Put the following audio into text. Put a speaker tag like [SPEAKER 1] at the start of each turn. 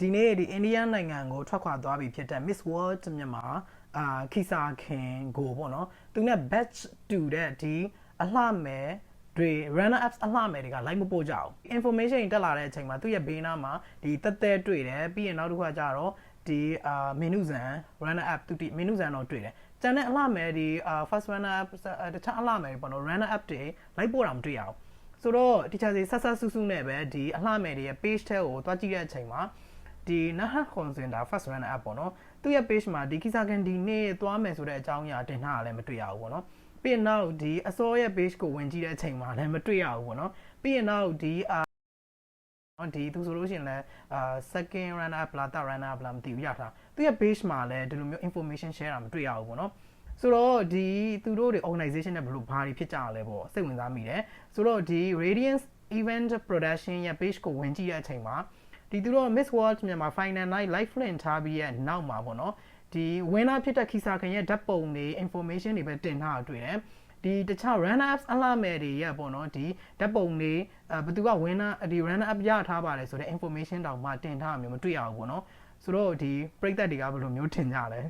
[SPEAKER 1] ဒီနေ့ဒီအိန္ဒိယနိုင်ငံကိုထွက်ခွာသွားပြီဖြစ်တဲ့ Miss World မြန်မာအာခိစာခင်ကိုပေါ့နော်သူနဲ့ batch တူတဲ့ဒီအလှမယ်တွေ runner ups အလှမယ်တွေက like မပို့ကြအောင် information တက်လာတဲ့အချိန်မှာသူ့ရဲ့ဘေးနားမှာဒီတက်တဲတွေ့တယ်ပြီးရင်နောက်တစ်ခါကျတော့ဒီအာမင်းနုဇန် runner up သူတိမင်းနုဇန်တော့တွေ့တယ်ကျန်တဲ့အလှမယ်ဒီအာ first runner up တခြားအလှမယ်တွေပေါ့နော် runner up တွေ like ပို့တာမတွေ့ရအောင်ဆိုတော့ teacher တွေဆက်ဆက်ဆူဆူနဲ့ပဲဒီအလှမယ်တွေရဲ့ page ထဲကိုတွားကြည့်တဲ့အချိန်မှာ ဒီနာဟခွန်စင်တာ first runner up ပေါ့နော်သူ့ရဲ့ page မှာဒီကိစ္စကန်ဒီနေ့သွားမယ်ဆိုတဲ့အကြောင်းအရာတင်ထားတာလည်းမတွေ့ရဘူးပေါ့နော်ပြီးရင်နောက်ဒီအစောရဲ့ page ကိုဝင်ကြည့်တဲ့အချိန်မှာလည်းမတွေ့ရဘူးပေါ့နော်ပြီးရင်နောက်ဒီအာနော်ဒီသူဆိုလို့ရှိရင်လည်းအာ second runner up လား third runner up လားမသိဘူးရထားသူရဲ့ page မှာလည်းဒီလိုမျိုး information share တာမတွေ့ရဘူးပေါ့နော်ဆိုတော့ဒီသူတို့တွေ organization နဲ့ဘယ်လိုဘာတွေဖြစ်ကြရလဲပေါ့စိတ်ဝင်စားမိတယ်ဆိုတော့ဒီ Radiance Event Production ရဲ့ page ကိုဝင်ကြည့်ရတဲ့အချိန်မှာ ဒီသူတို့ Miss World မြန်မာ Final Night Live Link ထားပြီးရဲ့နောက်မှာပေါ့နော်ဒီ winner ဖြစ်တဲ့ခီစာခင်ရဲ့ဓာတ်ပုံတွေ information တွေပဲတင်ထားတာတွေ့တယ်ဒီတခြား runner ups အလားမယ်တွေရပေါ့နော်ဒီဓာတ်ပုံတွေအဲဘယ်သူက winner ဒီ runner up ရထားပါတယ်ဆိုတဲ့ information တောင်မှတင်ထားတာမျိုးမတွေ့ရဘူးပေါ့နော်ဆိုတော့ဒီပြိသက်တွေကဘယ်လိုမျိုးထင်ကြလဲ